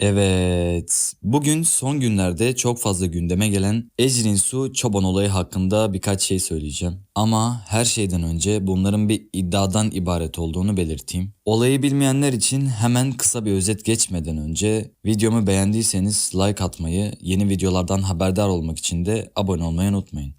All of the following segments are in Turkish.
Evet, bugün son günlerde çok fazla gündeme gelen Ecrin Su Çoban olayı hakkında birkaç şey söyleyeceğim. Ama her şeyden önce bunların bir iddiadan ibaret olduğunu belirteyim. Olayı bilmeyenler için hemen kısa bir özet geçmeden önce videomu beğendiyseniz like atmayı, yeni videolardan haberdar olmak için de abone olmayı unutmayın.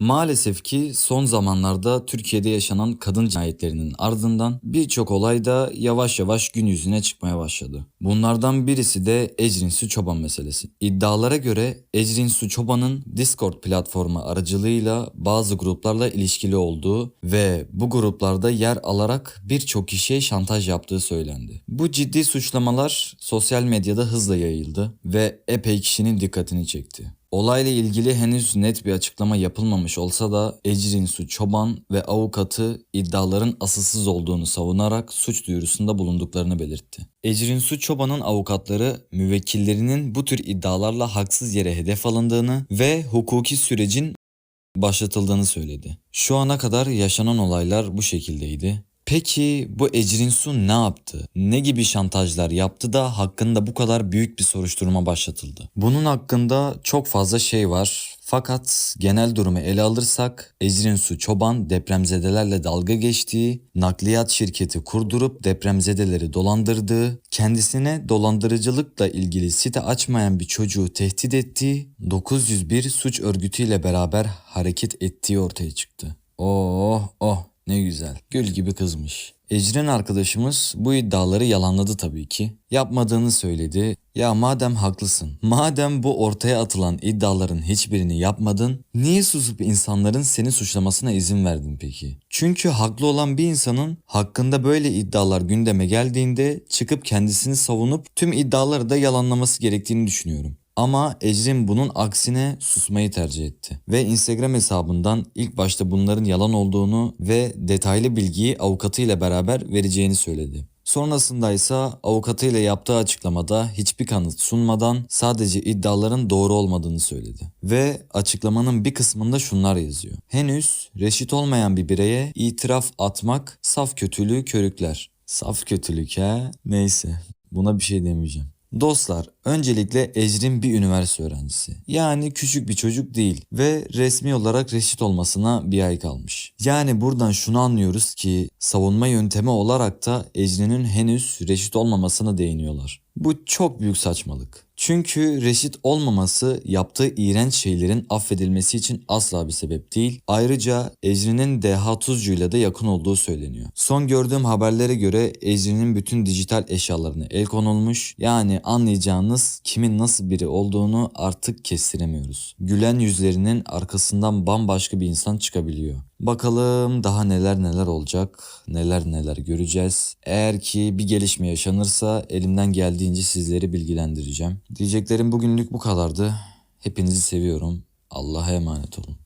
Maalesef ki son zamanlarda Türkiye'de yaşanan kadın cinayetlerinin ardından birçok olay da yavaş yavaş gün yüzüne çıkmaya başladı. Bunlardan birisi de Ecrin Su Çoban meselesi. İddialara göre Ecrin Su Çoban'ın Discord platformu aracılığıyla bazı gruplarla ilişkili olduğu ve bu gruplarda yer alarak birçok kişiye şantaj yaptığı söylendi. Bu ciddi suçlamalar sosyal medyada hızla yayıldı ve epey kişinin dikkatini çekti. Olayla ilgili henüz net bir açıklama yapılmamış olsa da Ecrin Su Çoban ve avukatı iddiaların asılsız olduğunu savunarak suç duyurusunda bulunduklarını belirtti. Ecrin Su Çoban'ın avukatları müvekkillerinin bu tür iddialarla haksız yere hedef alındığını ve hukuki sürecin başlatıldığını söyledi. Şu ana kadar yaşanan olaylar bu şekildeydi. Peki bu Ecrin Su ne yaptı? Ne gibi şantajlar yaptı da hakkında bu kadar büyük bir soruşturma başlatıldı? Bunun hakkında çok fazla şey var. Fakat genel durumu ele alırsak Ecrin Su Çoban depremzedelerle dalga geçtiği, nakliyat şirketi kurdurup depremzedeleri dolandırdığı, kendisine dolandırıcılıkla ilgili site açmayan bir çocuğu tehdit ettiği, 901 suç örgütüyle beraber hareket ettiği ortaya çıktı. Oh oh ne güzel. Gül gibi kızmış. Ecrin arkadaşımız bu iddiaları yalanladı tabii ki. Yapmadığını söyledi. Ya madem haklısın, madem bu ortaya atılan iddiaların hiçbirini yapmadın, niye susup insanların seni suçlamasına izin verdin peki? Çünkü haklı olan bir insanın hakkında böyle iddialar gündeme geldiğinde çıkıp kendisini savunup tüm iddiaları da yalanlaması gerektiğini düşünüyorum. Ama Ecrin bunun aksine susmayı tercih etti. Ve Instagram hesabından ilk başta bunların yalan olduğunu ve detaylı bilgiyi avukatıyla beraber vereceğini söyledi. Sonrasında ise avukatıyla yaptığı açıklamada hiçbir kanıt sunmadan sadece iddiaların doğru olmadığını söyledi. Ve açıklamanın bir kısmında şunlar yazıyor. Henüz reşit olmayan bir bireye itiraf atmak saf kötülüğü körükler. Saf kötülük ha? Neyse buna bir şey demeyeceğim. Dostlar, öncelikle Ecrin bir üniversite öğrencisi. Yani küçük bir çocuk değil ve resmi olarak reşit olmasına bir ay kalmış. Yani buradan şunu anlıyoruz ki savunma yöntemi olarak da Ecrin'in henüz reşit olmamasına değiniyorlar. Bu çok büyük saçmalık. Çünkü reşit olmaması yaptığı iğrenç şeylerin affedilmesi için asla bir sebep değil. Ayrıca Ecrin'in Deha Tuzcu'yla da yakın olduğu söyleniyor. Son gördüğüm haberlere göre Ecrin'in bütün dijital eşyalarına el konulmuş. Yani anlayacağınız kimin nasıl biri olduğunu artık kestiremiyoruz. Gülen yüzlerinin arkasından bambaşka bir insan çıkabiliyor. Bakalım daha neler neler olacak, neler neler göreceğiz. Eğer ki bir gelişme yaşanırsa elimden geldiğince sizleri bilgilendireceğim. Diyeceklerim bugünlük bu kadardı. Hepinizi seviyorum. Allah'a emanet olun.